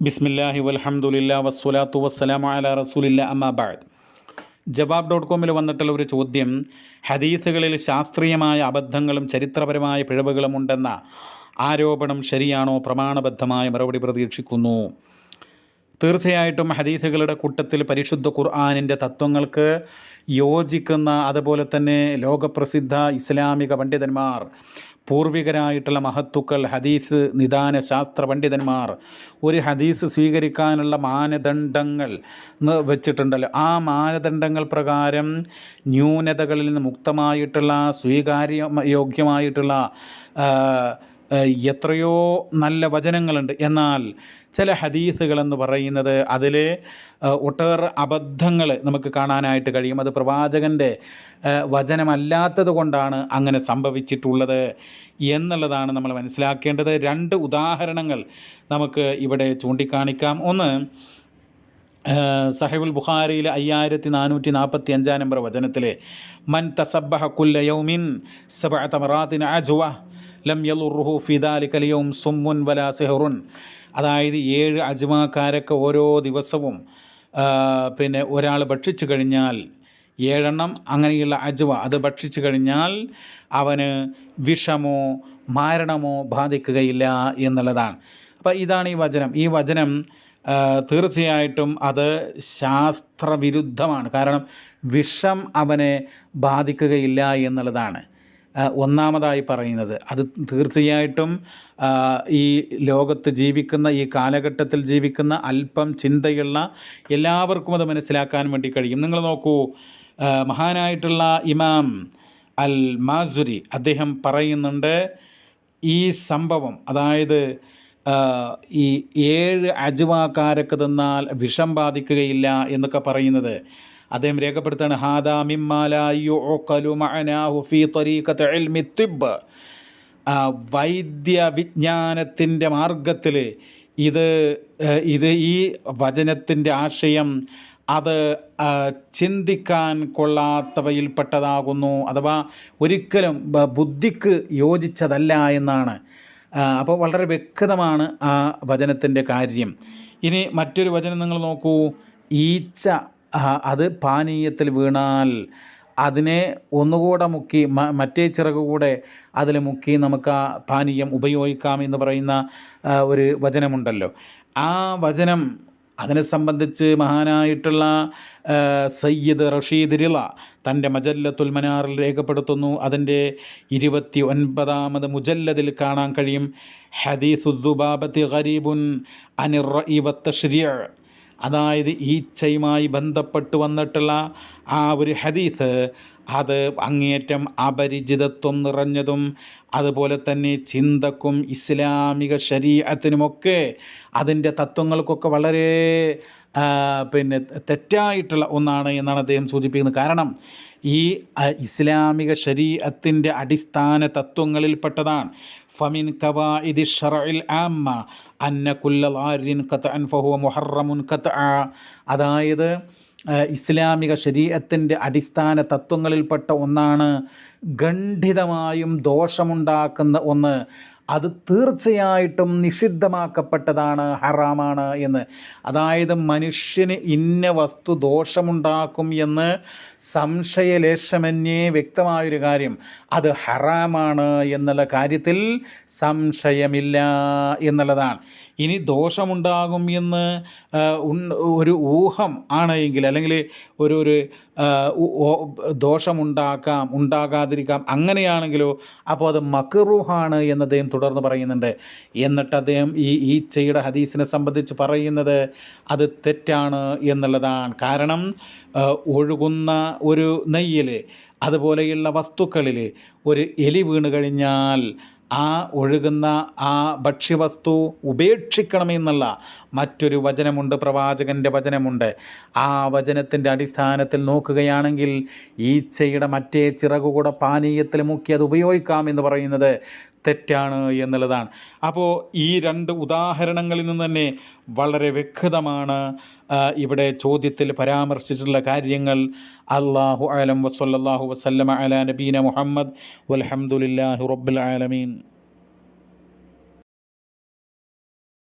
ബിസ്മില്ലാഹി വലഹമുല്ല വസ്സലാത്തു വസ്സലാമു അല റസൂലില്ല അമ്മാബാദ് ജവാബ് ഡോട്ട് കോമിൽ വന്നിട്ടുള്ള ഒരു ചോദ്യം ഹദീസുകളിൽ ശാസ്ത്രീയമായ അബദ്ധങ്ങളും ചരിത്രപരമായ പിഴവുകളും ഉണ്ടെന്ന ആരോപണം ശരിയാണോ പ്രമാണബദ്ധമായ മറുപടി പ്രതീക്ഷിക്കുന്നു. തീർച്ചയായിട്ടും ഹദീസുകളുടെ കൂട്ടത്തിൽ പരിശുദ്ധ ഖുർആാനിന്റെ തത്വങ്ങൾക്ക് യോജിക്കുന്ന അതുപോലെ തന്നെ ലോകപ്രസിദ്ധ ഇസ്ലാമിക പണ്ഡിതന്മാർ പൂർവികരായിട്ടുള്ള മഹത്തുക്കൾ ഹദീസ് നിദാന ശാസ്ത്ര പണ്ഡിതന്മാർ ഒരു ഹദീസ് സ്വീകരിക്കാനുള്ള മാനദണ്ഡങ്ങൾ വെച്ചിട്ടുണ്ടല്ലോ. ആ മാനദണ്ഡങ്ങൾ പ്രകാരം ന്യൂനതകളിൽ നിന്ന് മുക്തമായിട്ടുള്ള സ്വീകാര്യ യോഗ്യമായിട്ടുള്ള എത്രയോ നല്ല വചനങ്ങളുണ്ട്. എന്നാൽ ചില ഹദീസുകളെന്ന് പറയുന്നത് അതിൽ ഒട്ടേറെ അബദ്ധങ്ങൾ നമുക്ക് കാണാനായിട്ട് കഴിയും. അത് പ്രവാചകന്റെ വചനമല്ലാത്തത് കൊണ്ടാണ് അങ്ങനെ സംഭവിച്ചിട്ടുള്ളത് എന്നുള്ളതാണ് നമ്മൾ മനസ്സിലാക്കേണ്ടത്. രണ്ട് ഉദാഹരണങ്ങൾ നമുക്ക് ഇവിടെ ചൂണ്ടിക്കാണിക്കാം. ഒന്ന് സഹിബുൽ ബുഖാരിയിലെ അയ്യായിരത്തി നാനൂറ്റി നാൽപ്പത്തി അഞ്ചാം നമ്പർ വചനത്തിലെ മൻ തസബ്ബഹ കുല്ല യൗമിൻ സബഅ തമറാത്തിൻ അജ്വ ലം യലുറുഹു ഫിദാലിക ലിയൗം സുമ്മുൻ വലാ സിഹ്റുൻ. അതായത് ഏഴ് അജ്മാക്കാരൊക്കെ ഓരോ ദിവസവും പിന്നെ ഒരാൾ ഭക്ഷിച്ചു കഴിഞ്ഞാൽ ഏഴെണ്ണം അങ്ങനെയുള്ള അജ്വ അത് ഭക്ഷിച്ചു കഴിഞ്ഞാൽ അവന് വിഷമോ മാരണമോ ബാധിക്കുകയില്ല എന്നുള്ളതാണ്. അപ്പോൾ ഇതാണ് ഈ വചനം. ഈ വചനം തീർച്ചയായിട്ടും അത് ശാസ്ത്രവിരുദ്ധമാണ്. കാരണം വിഷം അവനെ ബാധിക്കുകയില്ല എന്നുള്ളതാണ്. ഒന്നാമതായി പറയുന്നത് അത് തീർച്ചയായിട്ടും ഈ ലോകത്ത് ജീവിക്കുന്ന ഈ കാലഘട്ടത്തിൽ ജീവിക്കുന്ന അല്പം ചിന്തയുള്ള എല്ലാവർക്കും അത് മനസ്സിലാക്കാൻ വേണ്ടി കഴിയും. നിങ്ങൾ നോക്കൂ മഹാനായിട്ടുള്ള ഇമാം അൽ മാസുരി അദ്ദേഹം പറയുന്നുണ്ട് ഈ സംഭവം അതായത് ഈ ഏഴ് അജുവാക്കാരൊക്കെ തിന്നാൽ വിഷം ബാധിക്കുകയില്ല എന്നൊക്കെ പറയുന്നത് അദ്ദേഹം രേഖപ്പെടുത്താണ് ഹാദാ ആ, വൈദ്യ വിജ്ഞാനത്തിന്റെ മാർഗത്തിൽ ഇത് ഇത് ഈ വചനത്തിന്റെ ആശയം അത് ചിന്തിക്കാൻ കൊള്ളാത്തവയിൽപ്പെട്ടതാകുന്നു അഥവാ ഒരിക്കലും ബുദ്ധിക്ക് യോജിച്ചതല്ല എന്നാണ്. അപ്പോൾ വളരെ വ്യക്തമാണ് ആ വചനത്തിന്റെ കാര്യം. ഇനി മറ്റൊരു വചനം നിങ്ങൾ നോക്കൂ ഈച്ച. അത് പാനീയത്തിൽ വീണാൽ അതിനെ ഒന്നുകൂടെ മുക്കി മറ്റേ ചിറക് കൂടെ അതിൽ മുക്കി നമുക്ക് ആ പാനീയം ഉപയോഗിക്കാം എന്ന് പറയുന്ന ഒരു വചനമുണ്ടല്ലോ. ആ വചനം അതിനെ സംബന്ധിച്ച് മഹാനായിട്ടുള്ള സയ്യിദ് റഷീദ് റിള തന്റെ മജല്ലത്തുൽ മനാറിൽ രേഖപ്പെടുത്തുന്നു. അതിന്റെ ഇരുപത്തി ഒൻപതാമത് മുജല്ലതിൽ കാണാൻ കഴിയും. ഹദീസുബാബത്തി ഖരീബുൻ അനിർ ഇവത്തഷ്രിയ അതായത് ഈച്ചയുമായി ബന്ധപ്പെട്ട് വന്നിട്ടുള്ള ആ ഒരു ഹദീസ് അത് അങ്ങേയറ്റം അപരിചിതത്വം നിറഞ്ഞതും അതുപോലെ തന്നെ ചിന്തക്കും ഇസ്ലാമിക ശരീരത്തിനുമൊക്കെ അതിന്റെ തത്വങ്ങൾക്കൊക്കെ വളരെ പിന്നെ തെറ്റായിട്ടുള്ള ഒന്നാണ് എന്നാണ് അദ്ദേഹം സൂചിപ്പിക്കുന്നത്. കാരണം ഈ ഇസ്ലാമിക ശരീരത്തിന്റെ അടിസ്ഥാന തത്വങ്ങളിൽപ്പെട്ടതാണ്. ഫമിൻ കവാഇദി ഷറഇൽ ആമ്മ അന്ന കുല്ല ലാരിൻ ഖത്അൻ ഫഹുവ മുഹറമുൻ ഖത്അ. അതായത് ഇസ്ലാമിക ശരീരത്തിന്റെ അടിസ്ഥാന തത്വങ്ങളിൽപ്പെട്ട ഒന്നാണ് ഖണ്ഡിതമായും ദോഷമുണ്ടാക്കുന്ന ഒന്ന്. അത് തീർച്ചയായിട്ടും നിഷിദ്ധമാക്കപ്പെട്ടതാണ് ഹറാമാണ് എന്ന്. അതായത് മനുഷ്യന് ഇന്ന വസ്തു ദോഷമുണ്ടാക്കും എന്ന് സംശയലേശമന്യേ വ്യക്തമായൊരു കാര്യം. അത് ഹറാമാണ് എന്നുള്ള കാര്യത്തിൽ സംശയമില്ല എന്നുള്ളതാണ്. ഇനി ദോഷമുണ്ടാകും എന്ന് ഒരു ഊഹം ആണ് എങ്കിൽ അല്ലെങ്കിൽ ഒരു ഒരു ദോഷമുണ്ടാക്കാം ഉണ്ടാകാതിരിക്കാം അങ്ങനെയാണെങ്കിലോ അപ്പോൾ അത് മക്റൂഹാണ് എന്ന് അദ്ദേഹം തുടർന്ന് പറയുന്നുണ്ട്. എന്നിട്ട് അദ്ദേഹം ഈ ഈച്ചയുടെ ഹദീസിനെ സംബന്ധിച്ച് പറയുന്നത് അത് തെറ്റാണ് എന്നുള്ളതാണ്. കാരണം ഒഴുകുന്ന ഒരു നെയ്യിൽ അതുപോലെയുള്ള വസ്തുക്കളിൽ ഒരു എലി വീണ് കഴിഞ്ഞാൽ ആ ഒഴുകുന്ന ആ ഭക്ഷ്യവസ്തു ഉപേക്ഷിക്കണമെന്നുള്ള മറ്റൊരു വചനമുണ്ട് പ്രവാചകന്റെ വചനമുണ്ട്. ആ വചനത്തിന്റെ അടിസ്ഥാനത്തിൽ നോക്കുകയാണെങ്കിൽ ഈച്ചയുടെ മറ്റേ ചിറകുകൂടെ പാനീയത്തിൽ മുക്കി അത് ഉപയോഗിക്കാം എന്ന് പറയുന്നത് തെറ്റാണ് എന്നുള്ളതാണ്. അപ്പോൾ ഈ രണ്ട് ഉദാഹരണങ്ങളിൽ നിന്ന് തന്നെ വളരെ വ്യക്തമാണ് ഇവിടെ ചോദ്യത്തിൽ പരാമർശിച്ചിട്ടുള്ള കാര്യങ്ങൾ. അള്ളാഹു അലം വസല്ലാഹു വസല്ലമ അല നബീന മുഹമ്മദ്. വൽഹംദുലില്ലാഹി റബ്ബിൽ ആലമീൻ.